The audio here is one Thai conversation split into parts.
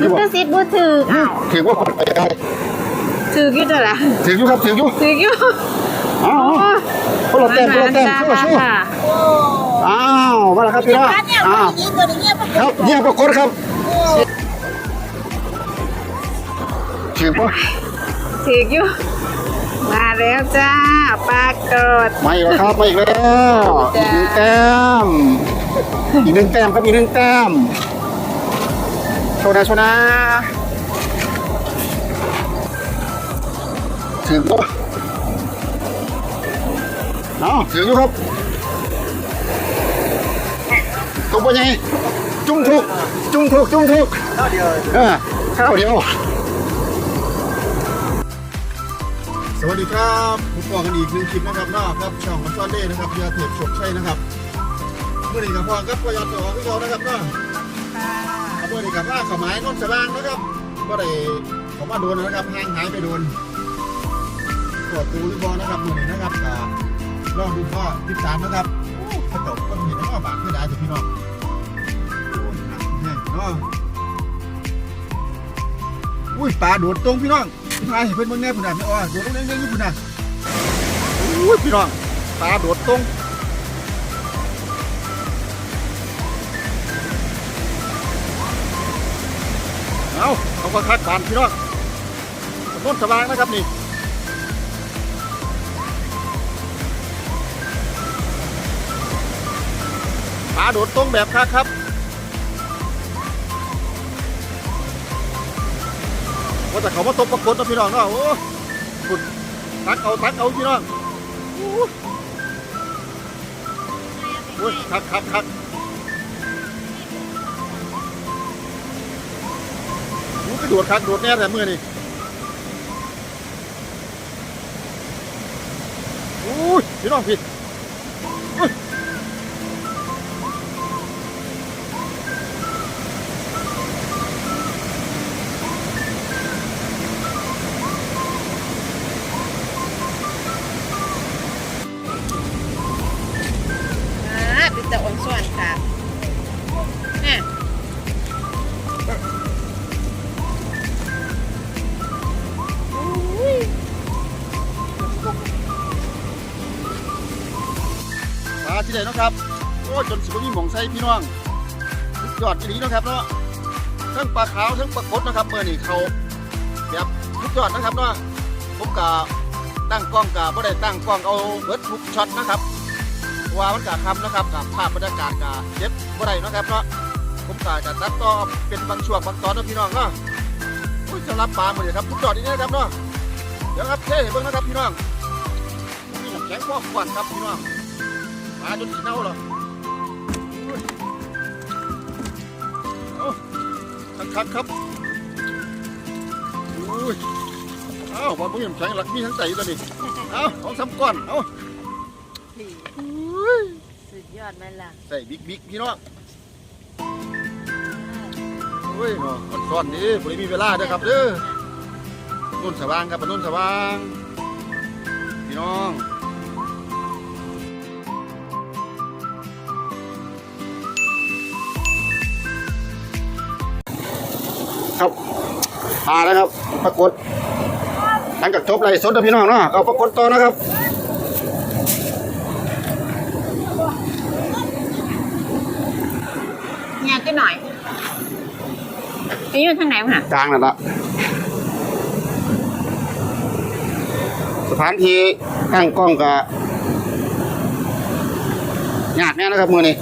ถืออยู่บ่ก็ซิดบ่ถืออ้าวถือว่าคนไปได้ถืออยู่จ้ะล่ะถืออยู่ครับถืออยู่ถืออยู่อ้าวคนละแต้มคนละแต้มสู้สู้ค่ะอ้าวมาแล้วครับพี่น้องอ้าวครับเนี่ยปรากฏครับถือป่ะถืออยู่มาแล้วจ้าปรากฏไม่แล้วครับไม่อีกแล้วอีกหนึ่งแต้มอีกหนึ่งแต้มครับอีกหนึ่งแต้มโช ว์นะโชว์นะถือป่ะเอาถืออยู่ครับตัวเป็นไงจุ้งถูกจุ้งถูกจุ้งถูกข้าวเดียวเออข้าวเดียว สวัสดีครับผมปอกันอีกหนึ่งคลิปนะครับนอกครับ ช่องมันซ้อนเล่นะครับยาเทปฉกใช่นะครับ เมื่อนี้กับพ่อครับพยาต่อพี่เรานะครับเนาะ เมื่อนี้กับว่าขมายนนสว่างนะครับก็ได้เขามาโดนนะครับห่างหายไปโดนกดตูหรือบอนะครับเมื่อนี้นะครับก็ลองดูพ่อทิปสามนะครับกระจกก็เห็นว่าบาทไม่ได้แต่พี่น้องโอ้ยหนักแน่เนาะอุ้ยปลาโดดตรงพี่น้องพี่ชายเห็นเพื่อนมืองแน่พุ่นน่ะไม่อ้อโดดตรงนี้นี่พุ่นน่ะอุ้ยพี่น้องปลาโดดตรง เอาเอาก็คักบานพี่น้องต้นสว่างนะครับนี่ปลาโดดตรงแบบคักครับว่าแต่เขามาตบประกฏนะพี่น้องเนาะโอ้ขุดตักเอาตักเอาพี่น้องโอ้โอ้ยคักคักคัก โอ้กระโดดคักโดดแน่แต่เมื่อนี่โอ้ยพี่น้องพี่ นะครับโอ้จนสิบมีหมองใส่พี่น้องสุดยอดที่นี้นะครับเนาะทั้งปลาขาวทั้งปลากดนะครับเมื่อนี่เขาแบบสุดยอดนะครับเนาะผมกะตั้งกล้องกะบ่ได้ตั้งกล้องเอาเบิร์ดทุกช็อตนะครับว่ามันกะคำนะครับกับภาพบรรยากาศกะเจ็บบ่ได้นะครับเนาะผมกะจะตัดต่อเป็นบางช่วงบางตอนนะพี่น้องเนาะโอ้จะรับปลาหมดเลยครับสุดยอดนี่นะครับเนาะเดี๋ยวครับเท่เบิ่งนะครับพี่น้องมีน้ำแข็งพอกกวนครับพี่น้อง ปลาจนสีเน่าเหรออุ้ยเอาคักคักๆครับอุ้ยเอาบอลพุ่งแข็งหลักมีทั้งใจตัวนี้เอาเอาสามก้อน เอาอุ้ยสุดยอดไหมล่ะ ใส่บิ๊กบิ๊กพี่น้องโอ้ยเนาะมันซ่อนนี่ผมมีเวลาเด้อครับเด้อนุ่นสว่างครับนุ่นสว่าง พี่น้อง มาแล้วครับ ปรากฏหลังจากจบไล่สดนะพี่น้องเนาะเอาปรากฏต่อนะครับเนี่ยก็หน่อยจะอยู่ทางไหนวะกลางนั่นละสถานที่ตั้งกล้องกับยากแน่นะครับมือนี้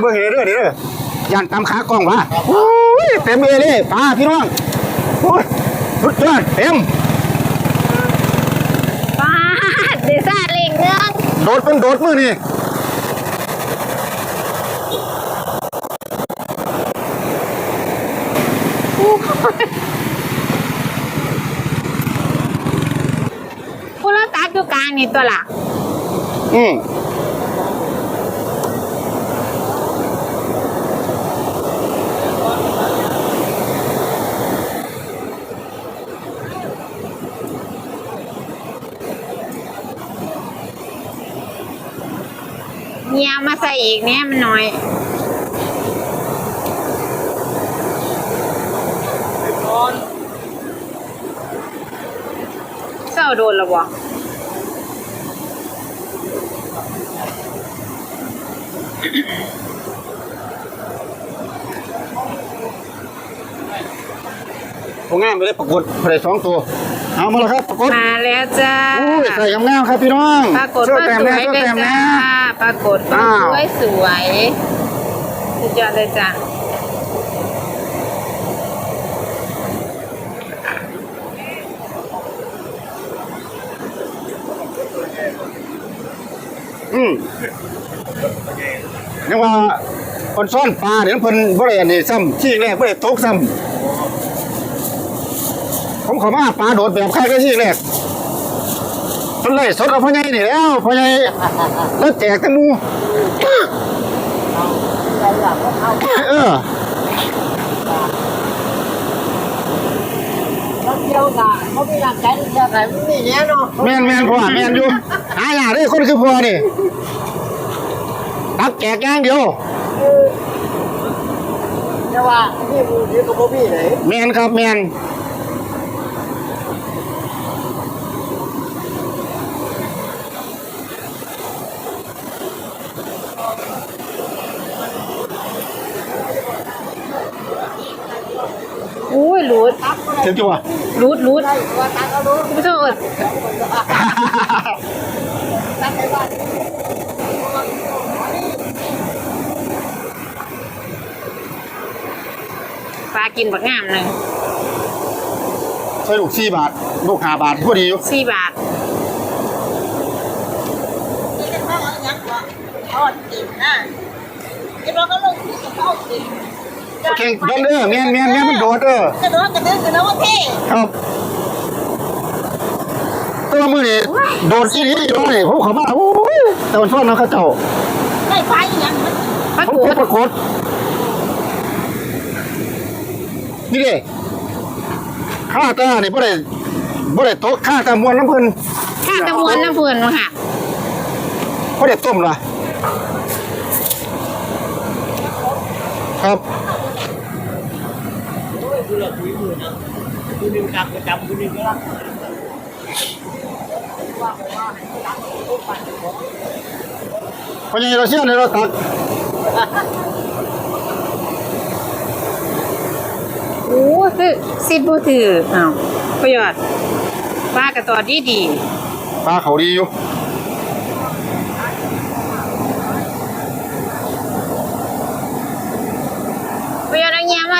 เบอร์เฮเด้อเด้อย่านตามขากล้องวะโอ้ยเต็มเอเลยปลาพี่น้องโอ้ยสุดยอดเต็มป้าดเดซ่าเล่งเนื้องโดดเป็นโดดมือนี่คุณละตักอยู่กลางนี่ตัวละอืม เงียมาใส่ อีกเนี่ยมันน้อยเศร้าโดนแล้วบ่ผมงามไปเลยปรากฏไปได้สองตัว เอามาแล้วครับปรากฏมาแล้วจ้า อุ้ยใส่งามๆครับพี่น้องปรากฏเสื้อว่าแต้มสแน่วยเสื้อเลยแต้มแน่ จ้า ปรากฏว่าอ้าวสวยสวยสุดยอดเลยจ้าอืมยังว่าคนซ่อนปลาเดี๋ยวเพิ่นบ่ได้อันนี้ซ้ำที่แรกบ่ได้ตกซ้ำผมเขอมาปลาโดดแบบใครก็ที่แรก ต้นไล่สดเอาพ่อใหญ่นี่แล้วพ่อใหญ่แล้วแจกแตงหมูเออเที่ยวกะเขามีหลักใจเที่ยวไหนมันมีเนี้ยเนาะแม่นแม่นพ่อแม่นอยู่หาอย่าได้คนคือพ่อนี่ตักแจกอย่างเดียวแต่ว่าที่มือถือกับพ่พี่ไหนแม่นครับแม่น อุ้ยรูด ถึงจังหวะรูดรูดว่าตังเอาดูไม่ต้องอดตังไปบ้านปลากินบักงามหนึ่งใช่ลูกสี่บาท ลูกห้าบาทพอดีอยู่สี่บาทนี่เป็นข้าวอะไรยังวะทอดกินนะที่เราก็ลงที่ทอดกิน เก่งโดนเด้อแม่นแม่นแม่นมันโดดเด้อกระโดดกระเด้งกระโดดเท่ครับตัวมือนี่โดดอีนี่อยู่นี่ผมเขอมาโอ้ยแต่วันช่วงนั้นเขาเจ้าไม่ไฟยังมันปรากผมฏปรากฏนี่เลยข้าตาเนี่ยบ่ได้บ่ได้โต๊ะข้าตามวนน้ำเพิ่นข้าตะมวนน้ำเพื่อนมาค่ะบ่ได้ต้มเล่ะครับ คุณละคุยมือนะคุณนึงจำก็จำคุณนึงก็รักว่าว่าให้รักทุกปันของพอยังเราเชื่อในเราตักโอ้คือสิบบูถืออ้าวประโยชน์ปลากระตอดดีดีปลาเขาดีอยู่ ๆประโยชน์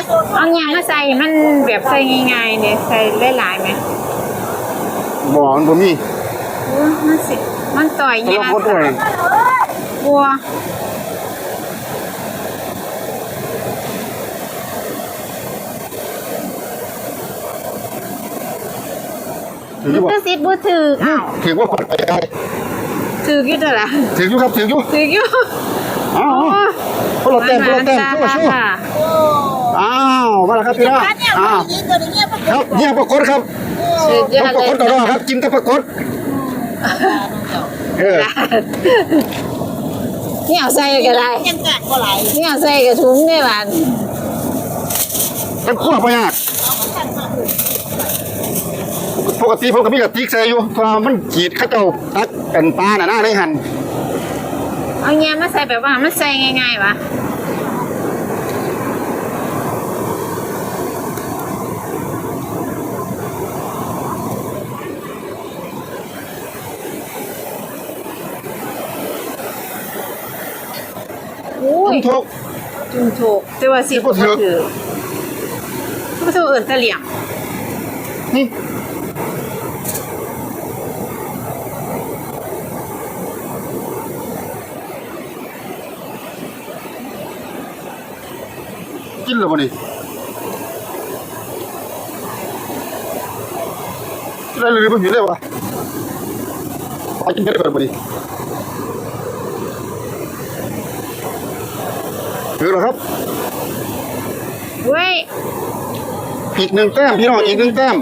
เอาเงี้ยมาเอาเงี้ยมาใส่มันแบบใส่ง่ายๆเนี่ยใส่หลายๆไหมบ่มันบ่มีโอ้มันสิมันต่อยแต่เงี้ยเราคนด้วยบัวถืออยู่บ่คือสิบบูถืออ้าวถือว่าคนไปได้ถือกี่ตัวละถืออยู่ครับถืออยู่ถือกี่อ้าวโอ้คนละเต้นคนละเต้นจ้าชั่วชั่วโอ้อ้าว มาแล้วครับพี่น้องบ้านเนี่ยอ้าวมันยิงตัวนี้เนี่ยมันครับเนี่ยปรากฏครับสุดยต้อองดปเลรายกฏต่อรอครับกินแต่ปรากฏเออนี่เอาใส่ก็ได้ยังกัดก็ไหลนี่เอาใส่กระถุงได้บ้านเป็นขั้วพยากปกติผมก็มีกระติกใส่อยู่เพราะว่ามันขีดเข้าเจ้าตักกันปลาน่ะหน้าได้หันเอาเงี้ยมาใส่แบบว่ามันใส่ง่ายๆวะ โอ้คุยณทุกจุนโถกแต่ว่าสิบสิบ่ถือ ถือก็ถืออื่นตะเหลี่ยมนี่กินแล้วบ่นี่กินอะไรหรือบ่หิวเลยวะเอากินกันได้บ่นี่ ถือแล้วครับเว้ยอีกหนึ่งแต้มพี่น้องอีกหนึ่งแต้ม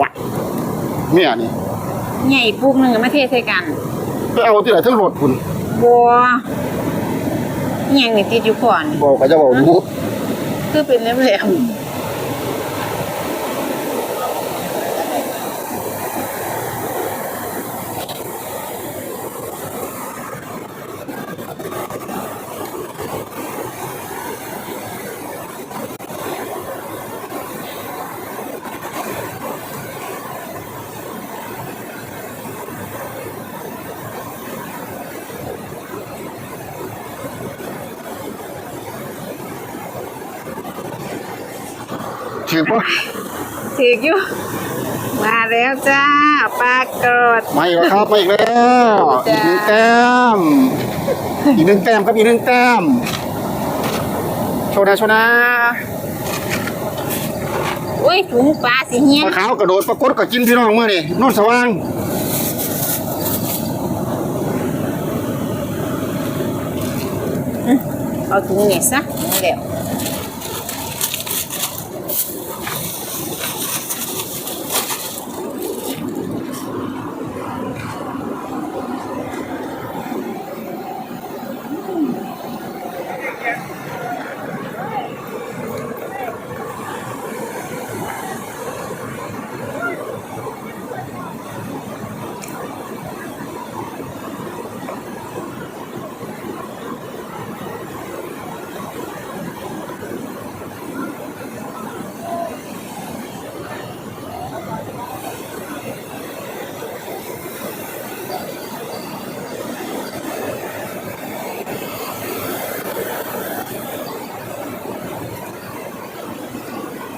วัดเนี่ยนี่ๆใหญ่ปุ๊กหนึ่งมาเทใส่กันไปเอาที่ไหนทั้งรถคุณบัวอหย่างนี่ติดอยู่ก่อนบอกก็จะบอกรู้คือเป็นแหลมถื ๆถืออยู่ มาแล้วจ้าปลากรดไม่แล้วครับไม่อีกแล้วอีกหนึ่งแต้มอีกหนึ่งแต้มครับอีกหนึ่งแต้มโชว์นะโชว์นะอุ้ยถุงปลาสีเฮียปนลาขาวกระโดดปรากฏกับกินพี่น้องเมื่อนี่นนสว่างเอาถุงนี่ซะนี่แหล้ว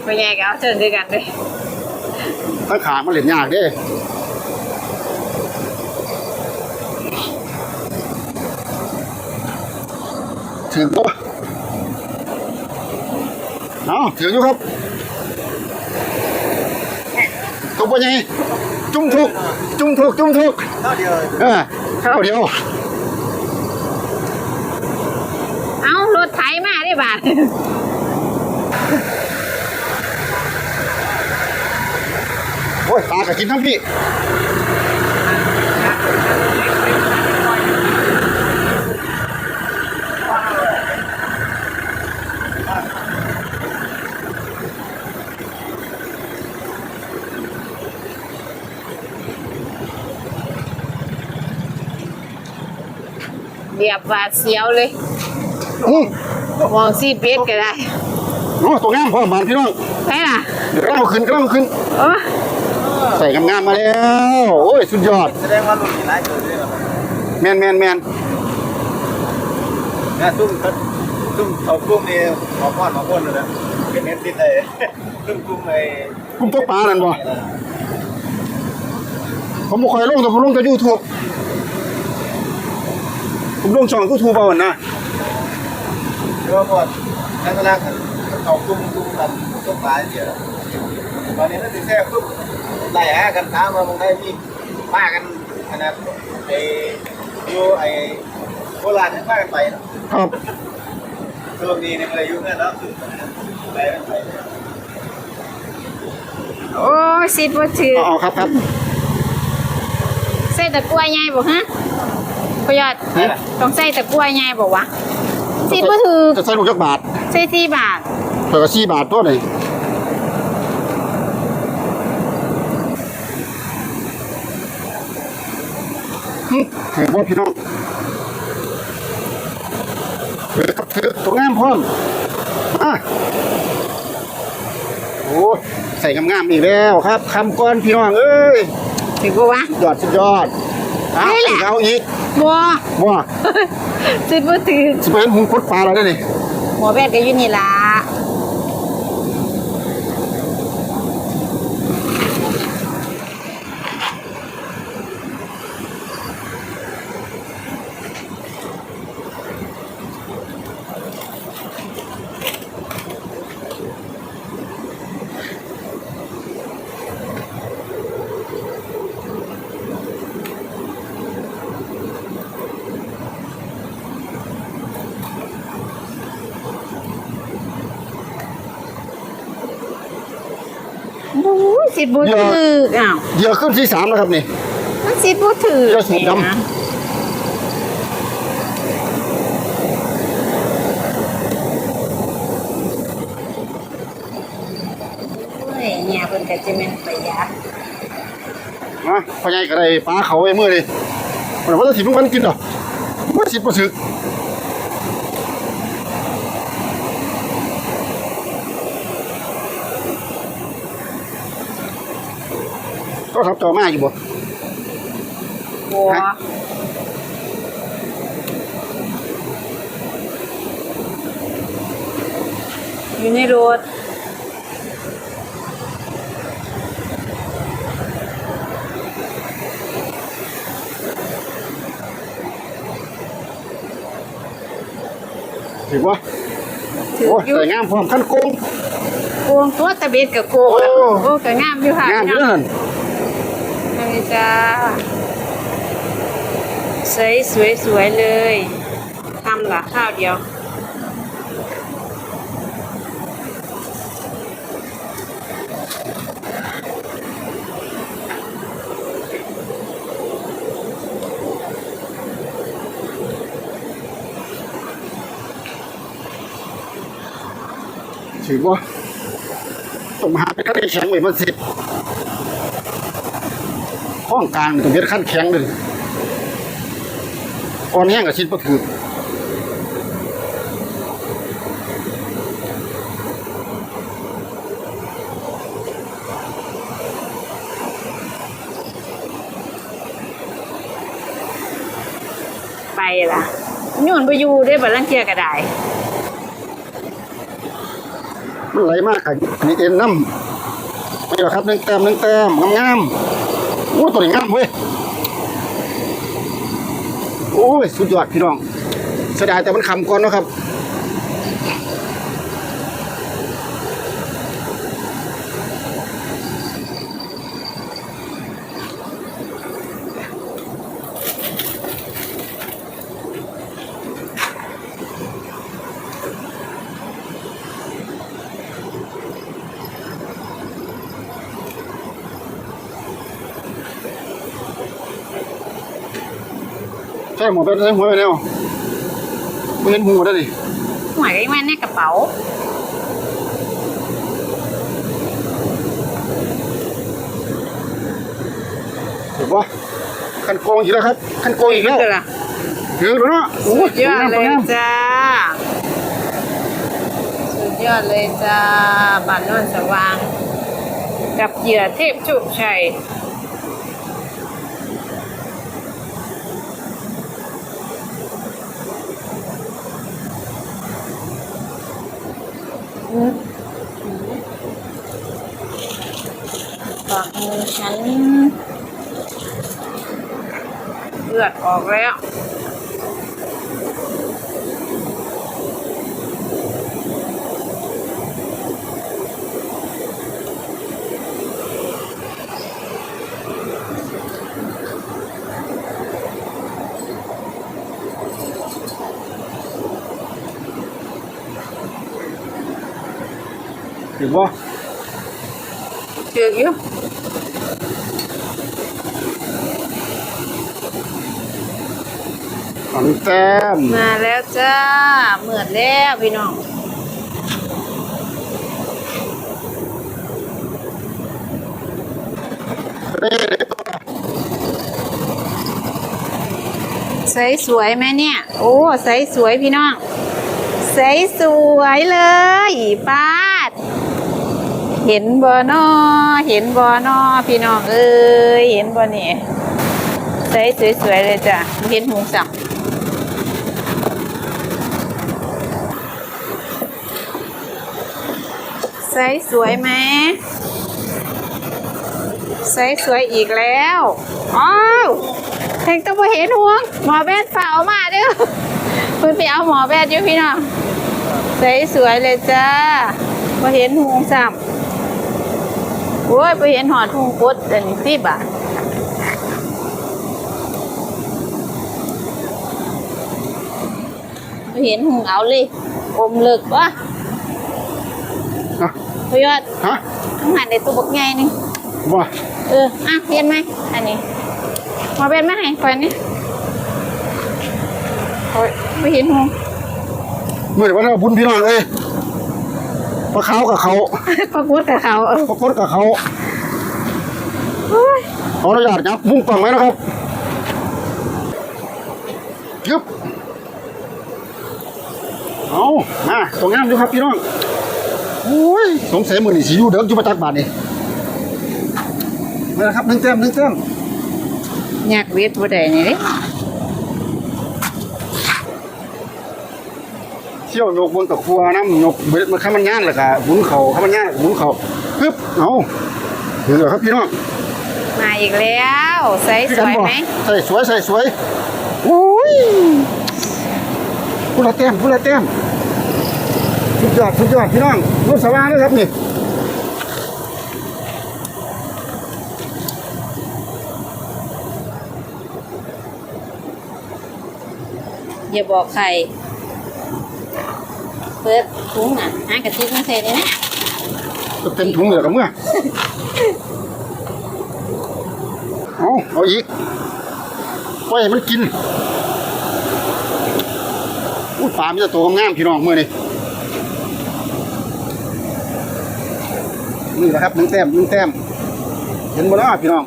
พ่อใหญ่ก็เอาเชิญด้วยกันด้วยถ้าขามันเหรียญยากเด้ถือปะเอาถืออยู่ครับถูกปะยังจุ้มถูกจุ้มถูกจุ้มถูกเท่าเดียวเออข้าวเดียวเอารถไถมาได้บาท โอ้ ยปลากะกินทั้งพี่เดียบหวาดเสียวเลยอือมองซีเป็ดก็ได้ โอ้ตัวงามพร้อมบานพี่น้อง ไปล่ะ เดี๋ยวเอาขึ้นก็เอาขึ้นโอ้ ใส่งามๆมาแล้ว โอ้ย สุดยอด แสดงว่ารุ่นนี้หลายตัวด้วยเหรอแมนแมนแมนนะซุ่มเขาซุ่มเขาซุ่มนี่หมอพ่อนหมอพ่นเลยนะเป็นเน้นติดเลยซุ่มซุ่มไอ้กุ้งตกปลานั่นบ่ผมบ่ค่อยลงแต่ผมลงแต่ยูทูบผมลงช่องยูทูบเอาหั่นนะเดี๋ยวก่อนนั่นก็นั่งกันเขาซุ่มซุ่มกันซุ่มปลาเดียวตอนนี้นั่นติดแท้ซุ่ม ไล่หากันตามมาลงได้มีป้ากันขนาดไอ้อยู่ไอ้โบราณนี่ป้ากันไปเนาะครับช่วงนี้เนี่ยมันอายุเงินแล้วซุ่มไปกันไปโอ้ยสิบ่ถือเอาเอาครับครับใส่ตะกร้วยใหญ่บ่ฮะประหยัดฮะต้องใส่ตะกร้วยใหญ่บ่วะสิบ่ถือจะใส่ลูกจักบาทใส่สี่บาทเผื่อสี่บาทตัวนี่หึ ถือว่าพี่น้องถือครับถือตัวงามพร้อมอะโอ้ยใส่งามๆอีกแล้วครับคำก้อนพี่น้องเอ้ยถือบ่วะยอดสุดยอดเอานี่แหละอีกเอาอีกบ่ว่าสิบ่ถือสิเป็นหุงคดปลาเราได้นี่หมอแบดก็อยู่นี่ล่ะ อ สิทธิ์บ่ถืออ้าวเหยื่อขึ้นที่สามแล้วครับนี่ มันสิทธิ์บ่ถือเดี๋ยวสูบดำนี่นะโอ้ยเนี่ยเพิ่นก็จะแม่นประหยัดนะพ่อใหญ่ก็ได้ปลาเขาไว้เมื่อเลยมันว่าจะถิ่มมันกินเหรอว่าสิบประสึก ก็ทำต่อมาอยู่บ่บัวฮะอยู่ในรถถือว่าถือโอ้อยู่ใส่งามพร้อมขั้นโกง โกงตัวตะเบ็ดกับโกงแล้วโอ้ โอ้ก็งามอยู่ค่ะงามอยู่พี่น้นั่อ งนนี่จ้าสวยสวยสวยเลยทำละข้าวเดียวถือว่าต้องมาหาไปขั้แข็งไว้มันสิ ข้องกลางนี่ต้องเฮ็ดขั้นแข็งเลยอ่อนแห้งกับชิ้นประถือไปล่ะโยนไปอยู่ได้บัดลังเทียก็ได้มันไหลมากค่ะนี่เอ็นน้ำไม่หรอกครับหนึ่งแต้มหนึ่งแต้มงามๆ โอ้ตัวนี้งามเว้ยโอ้ยสุดยอดพี่น้องเสียดายแต่มันคำก่อนนะครับ ใช่หมอเป็นใช่หัวไปแล้วไม่เห็นหัวได้ดิหวยก็แม่นในกระเป๋าเห็นปะขันโกงอีกแล้วครับขันโกงอีกแล้วเด้อล่ะถึงแล้วเนาะโอ้สุดยอดเลยงามจ้าสุดยอดเลยจ้าบ้านโนนสว่าง กับเหยื่อเทพโชคชัย อืมปากมือ ฉันเลือดออกแล้ว เห็นปะ เจือกอยู่ ขัน แต้มมาแล้วจ้าเหมือนแล้วพี่น้องใสสวยไหมเนี่ย โอ้ใสสวยพี่น้องใสสวยเลยป้าด เห็นบ่นอเห็นบ่นอพี่น้องเอ้ยเห็นบ่นี่ใสสวยๆเลยจ้ะเห็นหูสับ ใสสวยไหมใสสวยอีกแล้วอ้าวแทงต้องมาเห็นห่วง หมอแบทฝ่าเอามาเด้อคุณไปเอาหมอแบทอยู่พี่น้องใสสวยเลยจ้าพอเห็นหูสับโอ้ยไปเห็นหอดทุ่งกุดอันนี้สิบาทไปเห็นหุงเอาเลยอมเลิกวะ พยอดฮะต้องหันในตู้บักไงนี่บ่เอออะเห็นไหมอันนี้มาเป็นไหมให้คอยนี่โอ้ยไม่เห็นหูเมื่อวันนี้บุญพี่น้องเอ้ยปลาเขากับเขาปรากฏกับเขาเออปลากดกับเขาโอ้ยขออนุญาตครับมุ่งกล่องไว้นะครับยึบเอามาตรงงามอยู่ครับพี่น้องโอ้ยสงสัยมือนี่สิอยู่เดิมจุบจักบาทนี่มาแล้วครับหนึ่งแต้มหนึ่งแต้มอยากเวทบ่ได้นี่เด้เที่ยวยกบนตะครัวน้ำยกเบ็ดมาข้ามันย่านเลยค่ะหมุนเข่าข้ามันย่านหมุนเข่าปึ๊บเอาถือครับพี่น้องมาอีกแล้วใสสวยไหมใส่สวยใส่สวยโอ้ยพูดละแต้มพูดละแต้มสุด ยอดสุดยอดพี่น้องรถสว่างนะครับนี่อย่าบอกใคร เปิดถุงอะหากระติกมาใส่นี่นะจะเต็มถุงเหลือกับเมื่อเอาเอาอีกปล่อยให้มันกินอุ้ยปลามีแต่ตัวงามๆพี่น้องเมื่อนี่ นี่แหละครับหนึ่งแต้มหนึ่งแต้ม เห็นบ่เนาะพี่น้อง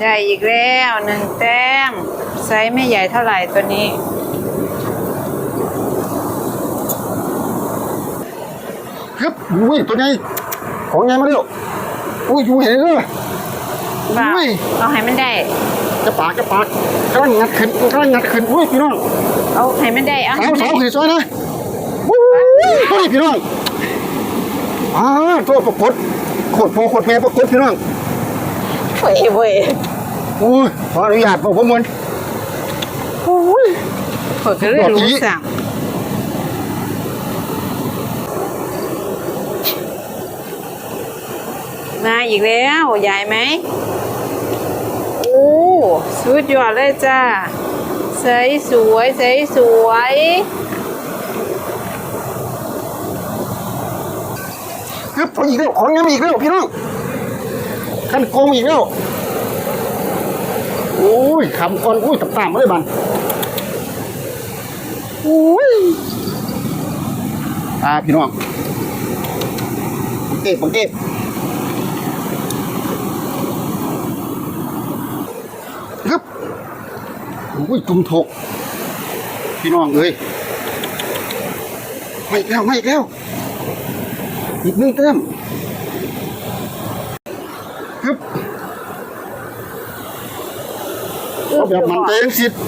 ได้อีกแล้วหนึ่งแต้มไซส์ไม่ใหญ่เท่าไหร่ตัวนี้ ครับอุ้ยตัวนี้ของไงมาเร็วอุ้ยอยู่เห็นเลยเปล่าอุ้ยเอาให้มันได้ กระปากกระปากกำลังงัดขึ้นกำลังงัดขึ้นอุ้ยพี่น้องเอาให้มันได้เอาสาให้วมันสาได้วขึ้นซอยนะอุ้ยตัวนี้พี่น้องอ่าตัวประกดโคตรโพโคตรแม่ประกดพี่น้องเว้ยเว้ยอุ้ยขออนุญาตบอกผมมันอุ้ย เปิดก็เลยรู้สั่งมาอีกแล้วใหญ่ไหม สุดยอดเลยจ้าใสสวยใสสวยครับเออีกแล้วของยังมีอีกแล้วพี่น้องขั้นโกงอีกแล้วอุ้ยขำก่อนอุ้ยต่ำๆมาเลยมันอุ้ยอ่าพี่น้องเก็บบังเก็บ อุ้ยจุ่มถกพี่น้องเอ้ยไม่อีกแล้วไม่อีกแล้วอีกหนึ่งแต้มฮึบเอาแบบมันเต็มสิทธิ์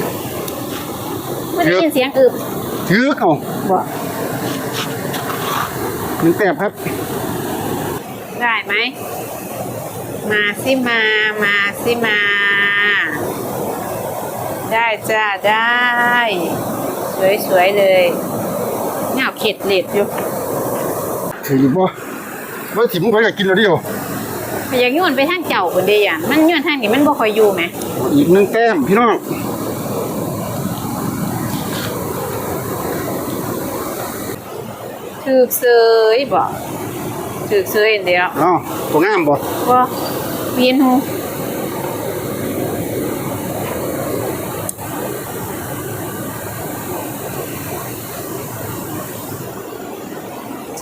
ไม่ได้ยินเสียงอึบถือเอาบ่หนึ่งแต้มครับ ได้ไหม มาสิมา มาสิมา ได้จ้าได้ สวยๆเลยเงาเข็ดเล็ดอยู่ถืออยู่บ่ไว้ถิ่มไปก็กินแล้วเดียวพยายามโยนไปทางเจ้าคนเดียวอย่างมันโยนทางนี้มันบ่ค่อยอยู่ไหมอีกหนึ่งแต้มพี่น้องถือกเสยบ่ถือกเสยอันเดียวอ้าวตัวงามบ่บ่เวียนหู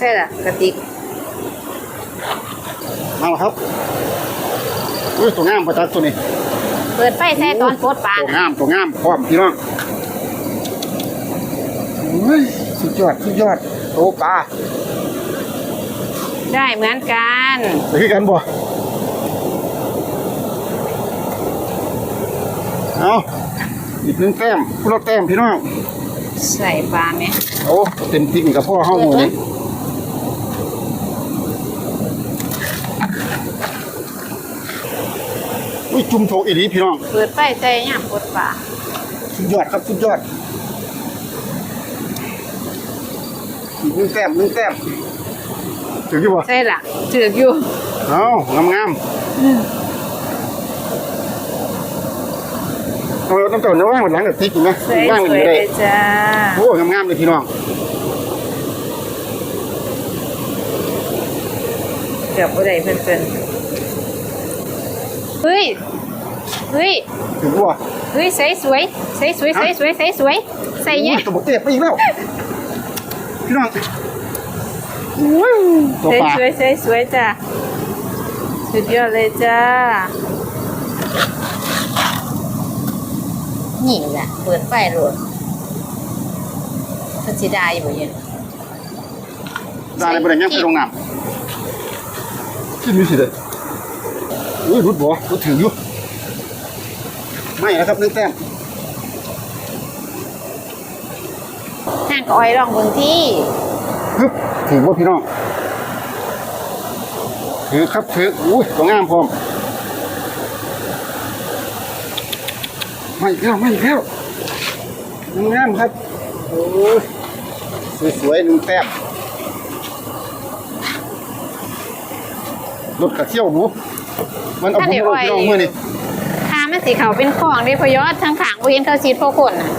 ช่ล่ะกระติกเอาละครับอุ้ยตัวงามประจักษ์ตัวนี้เปิดไฟใส่ตอนปลดปลาตัวน่ะงามตัวงามพร้อมพี่น้องอุ้ยสุดยอดสุดยอดโตปลาได้เหมือนกันไปคือกันบ่เอาอีกหนึ่งแต้มพุละแต้มพี่น้องใส่ปลาไหมโอ้เต็มจริงกับพ่อห้องหมูนี่ อุ้ยจุ่มโถอีหลีพี่น้อง เปิดไฟใส่ย่างปลดปลาสุดยอดครับสุดยอดอีกหนึ่งแต้มหนึ่งแต้มถึงกี่บ่ใช่ล่ะถือกอยู่เอางามงามๆเอาน้ำต้นน้ำว่างหมดหลังกับติ๊กอยู่นะสวยว่างสมันวอยยู่เลได้ยจ้าโอ้งามๆเลยพี่น้องเกือบบ่ได้เพิ่นๆ เฮ้ย เฮ้ย ถึงว่าเฮ้ยใส่สวยใส่สวยใส่สวยใส่สวยใส่เยอะตัวบกเตะไปอีกแล้ว พี่น้องโอ้ยตัวใส่ปลาสวยใส่สวยจ้าสุดยอดเลยจ้า นี่แหละเปิดไฟโหลดเพิ่นสิได้อยู่บ่เนี่ยได้เลยประเด็นยังไปโรงงานขึ้นมีสิเลย อุ้ยรุดบ่รุดถึงอยู่ไม่นะครับนึ่งแต้มห้างก็อ้อยลองเบิ่งที่ฮึบถึงว่าพี่น้องถือครับถืออุ้ยตัวงามพร้อมไม่อีกแล้วไม่อีกแล้วงามครับโอ้ยสวยๆหนึ่งแต้มรถกระเที่ยวหนู มันเอาผมลงพี่น้องมือนี่ทามันสีขาวเป็นของได้พอยอดทางขางบ่เห็นเขาฉีดพวกคนน่ะ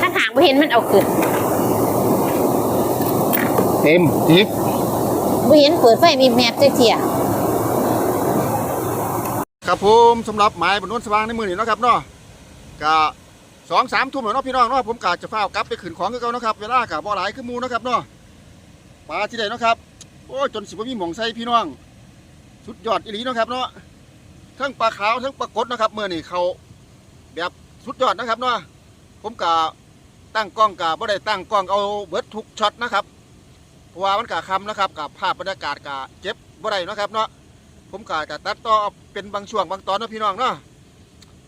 ถ้าขางบ่เห็นมันเอาขึ้นเต็มทิกบ่เห็นเปิดไฟมีแมพจักเที่ยครับผมสำหรับหมายบนนวนสว่างในมือนี่เนาะครับเนาะกะสองสามทุ่มแล้วเนาะพี่น้องเนาะผมกะจะฟ้าวกลับไปขืนของคือเก่าเนาะครับเวลากะบ่หลายคือหมูเนาะครับเนาะปลาที่ใดเนาะครับโอ้ยจนสิบ่มีหม่องใส่พี่น้อง สุดยอดอีหลีเนาะครับเนาะทั้งปลาขาวทั้งปลากดนะครับเมื่อนี่เขาแบบสุดยอดนะครับเนาะผมกะตั้งกล้องกะบ่ได้ตั้งกล้องเอาเบิดทุกช็อตนะครับเพราะว่ามันกะคำนะครับกับภาพบรรยากาศกะเก็บบ่ได้นะครับเนาะผมกะจะตัดต่อเป็นบางช่วงบางตอนนะพี่น้องเนาะ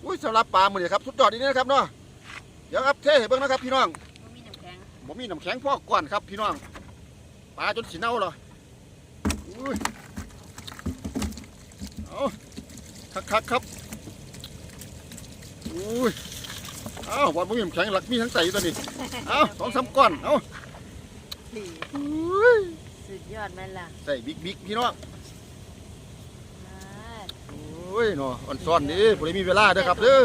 อุ้ยสำหรับปลาหมือนี่ครับสุดยอดอีนี่นะครับเนาะเดี๋ยวครับเท่ให้เบิ่งนะครับพี่น้องผมมีน้ำแข็งพอกก่อนครับพี่น้องปลาจนสีเน่าเลยอุ้ยเอา คักคักๆครับอุ้ยเอ้าวันผมมีน้ำแข็งหลักมีทั้งใส่ตัวนี้เอ้าสองสามก้อนเอ้าอุ้ยสุดยอดมันล่ะใส่บิ๊กบิ๊กพี่น้องโอ้ยเนาะอ่อนซ่อนนี่ผมได้มีเวลาเด้อครับเด้อ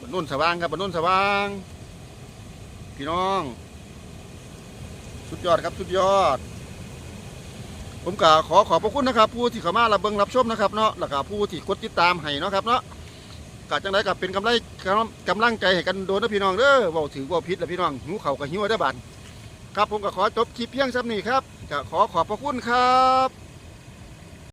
บนนุ่นสว่างครับบนนุ่นสว่าง พี่น้อง สุดยอดครับสุดยอด ผมก็ขอขอบพระคุณนะครับ ผู้ที่เข้ามารับเบิ่งรับชมนะครับเนาะแล้วก็ผู้ที่กดติดตามให้เนาะครับเนาะกจังไรกับเป็นกำไรกำลังใจให้กันโดนนะพี่น้องเด้อว่าถือว่าพิษแล้วพี่น้องหิวเข่ากับหิวได้บานครับผมก็ขอจบคลิปเพียงซ้ำนี้ครับก็ขอขอบพระคุณครับ